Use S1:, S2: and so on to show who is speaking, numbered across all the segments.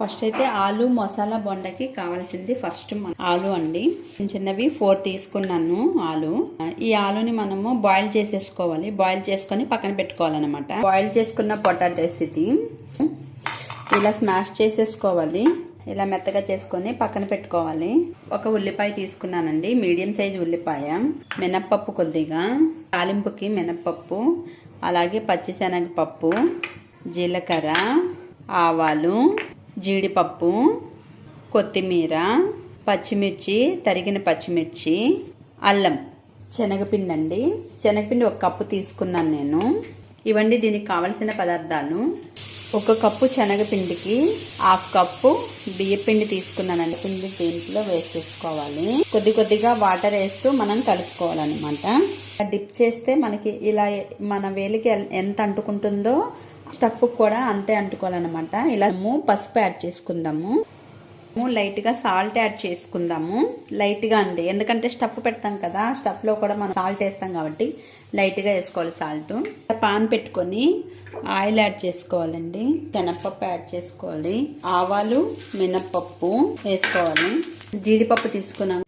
S1: First అయితే ఆలు మసాలా బొండకి కావాల్సింది ఫస్ట్ ఆలు అండి. చిన్నవి ఫోర్ తీసుకున్నాను ఆలు. ఈ ఆలుని మనము బాయిల్ చేసేసుకోవాలి. బాయిల్ చేసుకొని పక్కన పెట్టుకోవాలన్నమాట. బాయిల్ చేసుకున్న పొటాటోస్ ఇది. ఇలా స్మాష్ చేసేసుకోవాలి. ఇలా మెత్తగా చేసుకొని పక్కన పెట్టుకోవాలి. ఒక ఉల్లిపాయ తీసుకున్నానండి. మీడియం సైజ్ ఉల్లిపాయ. మినప్పప్పు కొద్దిగా. తాలింపుకి మినప్పప్పు. అలాగే పచ్చిశనగపప్పు. జీలకర్ర. ఆవాలు జీడిపప్పు కొత్తిమీర పచ్చిమిర్చి తరిగిన పచ్చిమిర్చి అల్లం. శనగపిండి అండి శనగపిండి ఒక కప్పు తీసుకున్నాను నేను. ఇవండి దీనికి కావలసిన పదార్థాలు. ఒక కప్పు శనగపిండికి హాఫ్ కప్పు బియ్యపిండి తీసుకున్నానండి. పిండి దీంట్లో వేసేసుకోవాలి. కొద్ది కొద్దిగా వాటర్ వేస్తూ మనం కలుపుకోవాలన్నమాట. డిప్ చేస్తే మనకి ఇలా మన వేలికి ఎంత అంటుకుంటుందో స్టఫ్ కూడా అంతే అంటుకోవాలన్నమాట. ఇలా మనము పసుపు యాడ్ చేసుకుందాము. లైట్గా సాల్ట్ యాడ్ చేసుకుందాము. లైట్గా అండి. ఎందుకంటే స్టఫ్ పెడతాం కదా స్టఫ్లో కూడా మనం సాల్ట్ వేస్తాం కాబట్టి లైట్గా వేసుకోవాలి సాల్ట్. పాన్ పెట్టుకొని ఆయిల్ యాడ్ చేసుకోవాలండి. శనగపప్పు యాడ్ చేసుకోవాలి. ఆవాలు మినప్పప్పు వేసుకోవాలి. జీడిపప్పు తీసుకున్నాం.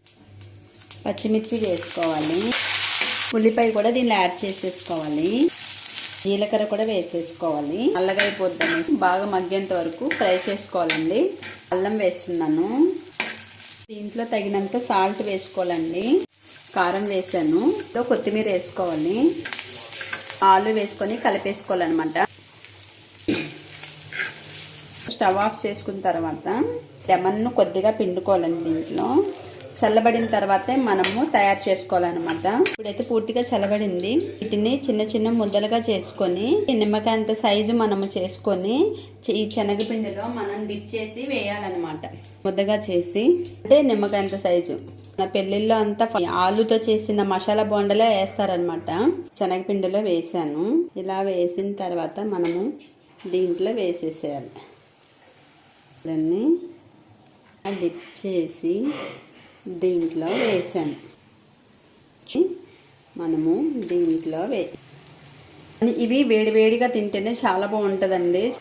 S1: పచ్చిమిర్చి వేసుకోవాలి. ఉల్లిపాయ కూడా దీనిలో యాడ్ చేసేసుకోవాలి. జీలకర్ర కూడా వేసేసుకోవాలి. నల్లగా బాగా మగ్గేంత వరకు ఫ్రై చేసుకోవాలండి. అల్లం వేస్తున్నాను. దీంట్లో తగినంత సాల్ట్ వేసుకోవాలండి. కారం వేసాను. కొత్తిమీర వేసుకోవాలి. ఆలు వేసుకొని కలిపేసుకోవాలన్నమాట. స్టవ్ ఆఫ్ చేసుకున్న తర్వాత లెమన్ను కొద్దిగా పిండుకోవాలండి దీంట్లో చల్లబడిన తర్వాతే మనము తయారు చేసుకోవాలన్నమాట. ఇప్పుడైతే పూర్తిగా చల్లబడింది. వీటిని చిన్న చిన్న ముద్దలుగా చేసుకొని నిమ్మకాయ అంత సైజు మనము చేసుకొని ఈ శనగపిండిలో మనం డిప్ చేసి వేయాలన్నమాట. ముద్దగా చేసి అంటే నిమ్మకాయ అంత సైజు. నా పెళ్ళిళ్ళలో అంతా ఆలుతో చేసిన మసాలా బోండలే వేస్తారనమాట శనగపిండిలో వేసాను. ఇలా వేసిన తర్వాత మనము దీంట్లో వేసేసేయాలి. ఇవన్నీ డిప్ చేసి దీంట్లో వేసాను. మనము దీంట్లో వే ఇవి వేడి వేడిగా తింటేనే చాలా బాగుంటుందండి.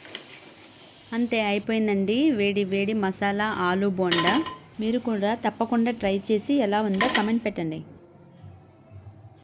S1: అంతే అయిపోయిందండి. వేడి వేడి మసాలా ఆలు బోండా. మీరు కూడా తప్పకుండా ట్రై చేసి ఎలా ఉందో కమెంట్ పెట్టండి.